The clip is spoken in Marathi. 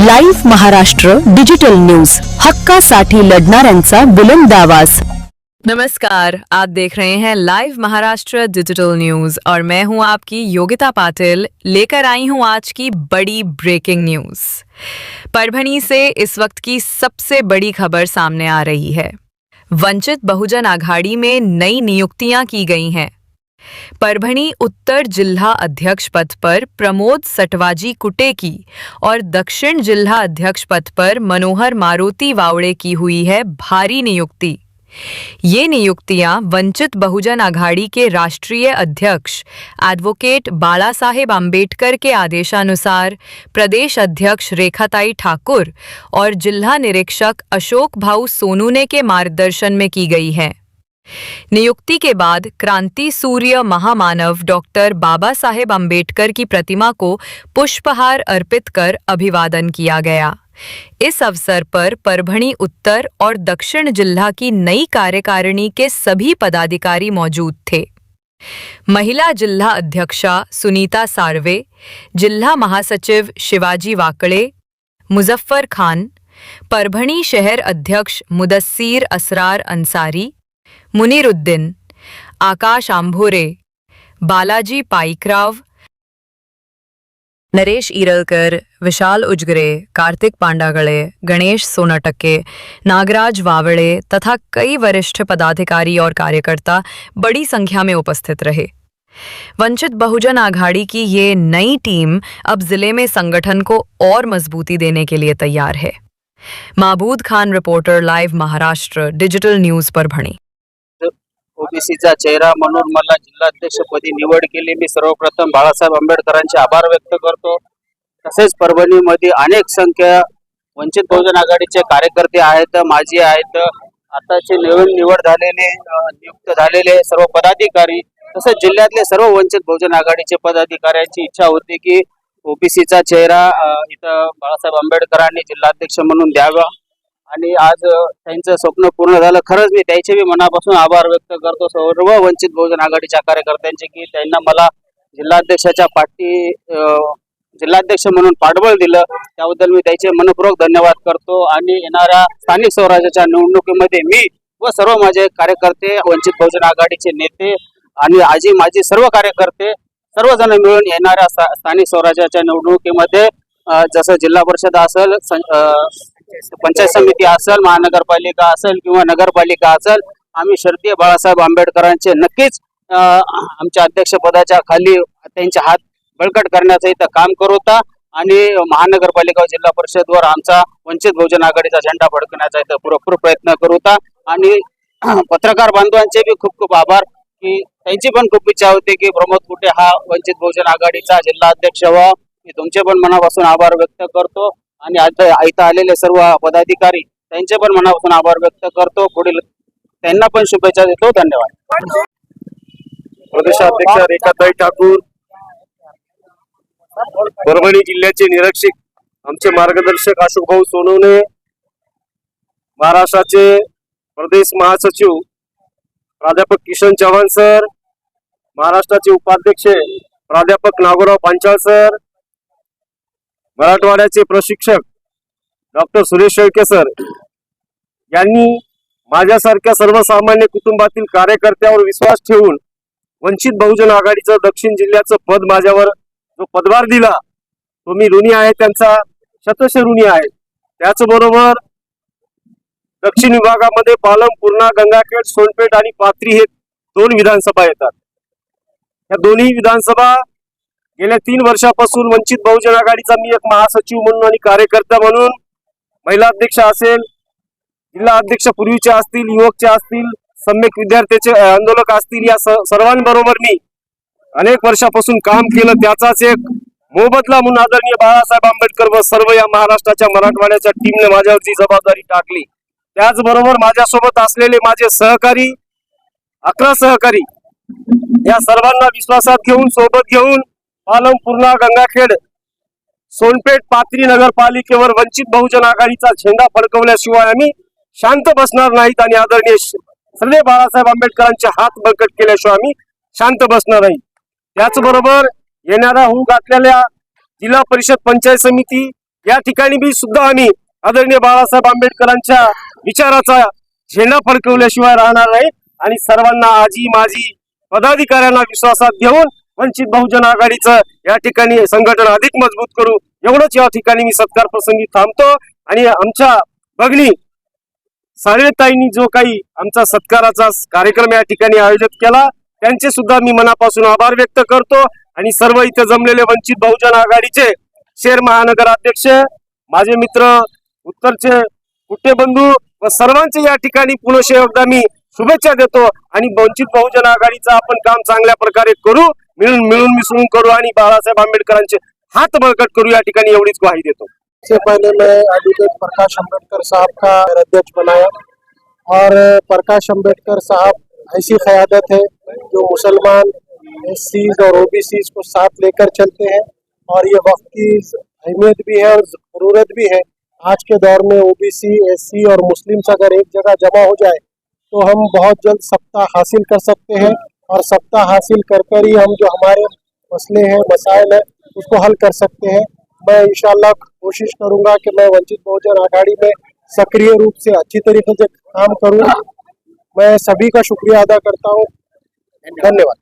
Live Maharashtra digital news. हक्कासाठी लढणाऱ्यांचा बुलंद आवाज़. नमस्कार, आप देख रहे हैं लाइव महाराष्ट्र डिजिटल न्यूज़ और मैं हूँ आपकी योगिता पाटिल. लेकर आई हूँ आज की बड़ी ब्रेकिंग न्यूज़. परभणी से इस वक्त की सबसे बड़ी खबर सामने आ रही है. वंचित बहुजन आघाड़ी में नई नियुक्तियाँ की गई हैं। परभणी उत्तर जिला अध्यक्ष पद पर प्रमोद सटवाजी कुटे की और दक्षिण जिला अध्यक्ष पद पर मनोहर मारुति वावड़े की हुई है भारी नियुक्ति। ये नियुक्तियाँ वंचित बहुजन आघाड़ी के राष्ट्रीय अध्यक्ष एडवोकेट बाला साहेब आम्बेडकर के आदेशानुसार प्रदेश अध्यक्ष रेखाताई ठाकुर और जिला निरीक्षक अशोक भाऊ सोनूने के मार्गदर्शन में की गई है। नियुक्ति के बाद क्रांति सूर्य महामानव डॉक्टर बाबा साहेब आम्बेडकर की प्रतिमा को पुष्पहार अर्पित कर अभिवादन किया गया। इस अवसर पर परभणी उत्तर और दक्षिण जिला की नई कार्यकारिणी के सभी पदाधिकारी मौजूद थे। महिला जिला अध्यक्षा सुनीता सार्वे, जिला महासचिव शिवाजी वाकड़े, मुजफ्फर खान, परभणी शहर अध्यक्ष मुदस्सीर असरार अंसारी मुनीरुद्दीन, आकाश आंभोरे, बालाजी पाईकराव नरेश ईरलकर, विशाल उजगरे, कार्तिक पांडागळे, गणेश सोनाटक्के, नागराज वावड़े तथा कई वरिष्ठ पदाधिकारी और कार्यकर्ता बड़ी संख्या में उपस्थित रहे। वंचित बहुजन आघाड़ी की ये नई टीम अब ज़िले में संगठन को और मजबूती देने के लिए तैयार है। Mabood Khan reporter, live Maharashtra, digital news Parbhani ओबीसीचा चेहरा म्हणून मला जिल्हाध्यक्षपदी निवड केली. मी सर्वप्रथम बाळासाहेब आंबेडकरांचे आभार व्यक्त करतो. तसेच परभणीमध्ये अनेक संख्या वंचित बहुजन आघाडीचे कार्यकर्ते आहेत माजी आहेत. आताचे नवीन निवड झालेले नियुक्त झालेले सर्व पदाधिकारी तसेच जिल्ह्यातले सर्व वंचित बहुजन आघाडीचे पदाधिकाऱ्यांची इच्छा होती की ओबीसीचा चेहरा इथं बाळासाहेब आंबेडकरांनी जिल्हाध्यक्ष म्हणून द्यावा. आणि आज त्यांचं स्वप्न पूर्ण झालं. खरंच मी त्यांचे बी मनापासून आभार व्यक्त करतो. सर्व वंचित बहुजन आघाडीच्या कार्यकर्त्यांचे की त्यांना मला जिल्हाध्यक्षाच्या पाठी जिल्हाध्यक्ष म्हणून पाठबळ दिलं. त्याबद्दल मी त्याचे मनपूर्वक धन्यवाद करतो. आणि येणाऱ्या स्थानिक स्वराज्याच्या निवडणुकीमध्ये मी व सर्व माझे कार्यकर्ते वंचित बहुजन आघाडीचे नेते आणि आजी माझी सर्व कार्यकर्ते सर्वजण मिळून येणाऱ्या स्थानिक स्वराज्याच्या निवडणुकीमध्ये जसं जिल्हा परिषद असेल सं- पंचायत समिती असेल महानगरपालिका असेल किंवा नगरपालिका असेल आम्ही शरदीय बाळासाहेब आंबेडकरांचे नक्कीच आमच्या अध्यक्षपदाच्या खाली त्यांचे हात बळकट करण्याचं इथं काम करू होता आणि महानगरपालिका जिल्हा परिषदवर आमचा वंचित बहुजन आघाडीचा झेंडा फडकण्याचा इथं भरपूर प्रयत्न करू होता आणि पत्रकार बांधवांचे बी खूप खूप आभार की त्यांची पण खूप इच्छा होती की प्रमोद कुटे हा वंचित बहुजन आघाडीचा जिल्हा अध्यक्ष व्हावा. मी तुमचे पण मनापासून आभार व्यक्त करतो. आणि आता इथं आलेले सर्व पदाधिकारी त्यांचे पण मनापासून आभार व्यक्त करतो. पुढील त्यांना पण शुभेच्छा देतो. धन्यवाद. प्रदेशाध्यक्ष रेखाताई ठाकूर परभणी जिल्ह्याचे निरीक्षक आमचे मार्गदर्शक अशोक भाऊ सोनवणे महाराष्ट्राचे प्रदेश महासचिव प्राध्यापक किशन चव्हाण सर महाराष्ट्राचे उपाध्यक्ष प्राध्यापक नागोराव पांचाळ सर मराठवाड्याचे प्रशिक्षक डॉक्टर सुरेश शेळके सर यांनी माझ्यासारख्या सर्वसामान्य कुटुंबातील कार्यकर्त्यावर विश्वास ठेवून वंचित बहुजन आघाडीचं दक्षिण जिल्ह्याचं पद माझ्यावर जो पदभार दिला तो मी ऋणी आहे त्यांचा शतश ऋणी आहे. त्याचबरोबर दक्षिण विभागामध्ये पालम पूर्णा गंगाखेड सोनपेठ आणि पात्री हे दोन विधानसभा येतात. या दोन्ही विधानसभा गेल्या तीन वर्षापासून वंचित बहुजन आघाडीचा मी एक महासचिव म्हणून आणि कार्यकर्ता म्हणून महिला अध्यक्ष असेल जिल्हा अध्यक्ष पूर्वीचे असतील युवकचे असतील सम्यक विद्यार्थ्याचे आंदोलक असतील या स- सर्वांबरोबर मी अनेक वर्षापासून काम केलं. त्याचाच एक मोबदला म्हणून आदरणीय बाळासाहेब आंबेडकर व सर्व या महाराष्ट्राच्या मराठवाड्याच्या टीमने माझ्यावरची जबाबदारी टाकली. त्याचबरोबर माझ्यासोबत असलेले माझे सहकारी अकरा सहकारी या सर्वांना विश्वासात घेऊन सोबत घेऊन आलमपूर्णा गंगाखेड सोनपेठ पात्री नगरपालिकेवर वंचित बहुजन आघाडीचा झेंडा फडकवल्याशिवाय आम्ही शांत बसणार नाहीत आणि आदरणीय सर्व बाळासाहेब आंबेडकरांचे हात बळकट केल्याशिवाय आम्ही शांत बसणार नाही. त्याचबरोबर येणाऱ्या होऊ घातलेल्या जिल्हा परिषद पंचायत समिती या ठिकाणी बी सुद्धा आम्ही आदरणीय बाळासाहेब आंबेडकरांच्या विचाराचा झेंडा फडकवल्याशिवाय राहणार नाही. आणि सर्वांना आजी माजी पदाधिकाऱ्यांना विश्वासात घेऊन वंचित बहुजन आघाडीचं या ठिकाणी संघटन अधिक मजबूत करू एवढंच या ठिकाणी मी सत्कार प्रसंगी थांबतो. आणि आमच्या भगिनी साळेताईंनी जो काही आमचा सत्काराचा कार्यक्रम या ठिकाणी आयोजित केला त्यांचे सुद्धा मी मनापासून आभार व्यक्त करतो. आणि सर्व इथे जमलेले वंचित बहुजन आघाडीचे शेर महानगर अध्यक्ष माझे मित्र उत्तरचे कुट्टे बंधू व सर्वांचे या ठिकाणी पुनश्च एकदा मी शुभेच्छा देतो. आणि वंचित बहुजन आघाडीचं आपण काम चांगल्या प्रकारे करू. मिळून मिळून मिसळून करू आणि बाळासाहेब आंबेडकरांचे हात बळकट करू या ठिकाणी एवढीच ग्वाही देतो. से पहले मैं एडवोकेट प्रकाश अंबेडकर साहब का अध्यक्ष बनाया और प्रकाश अंबेडकर साहब ऐसी क़्यादत है जो मुसलमान एस और ओ को साथ लेकर चलते हैं और ये वक्त की अहमियत भी है और ज़रूरत भी है। आज के दौर में O B C S C और मुस्लिम्स अगर एक जगह जमा हो जाए तो हम बहुत जल्द सत्ता हासिल कर सकते हैं। और सत्ता हासिल कर कर ही हम जो हमारे मसले हैं, मसाइल हैं, उसको हल कर सकते हैं। मैं इंशाल्लाह कोशिश करूँगा कि मैं वंचित बहुजन आघाड़ी में सक्रिय रूप से अच्छी तरीके से काम करूँ। मैं सभी का शुक्रिया अदा करता हूँ। धन्यवाद।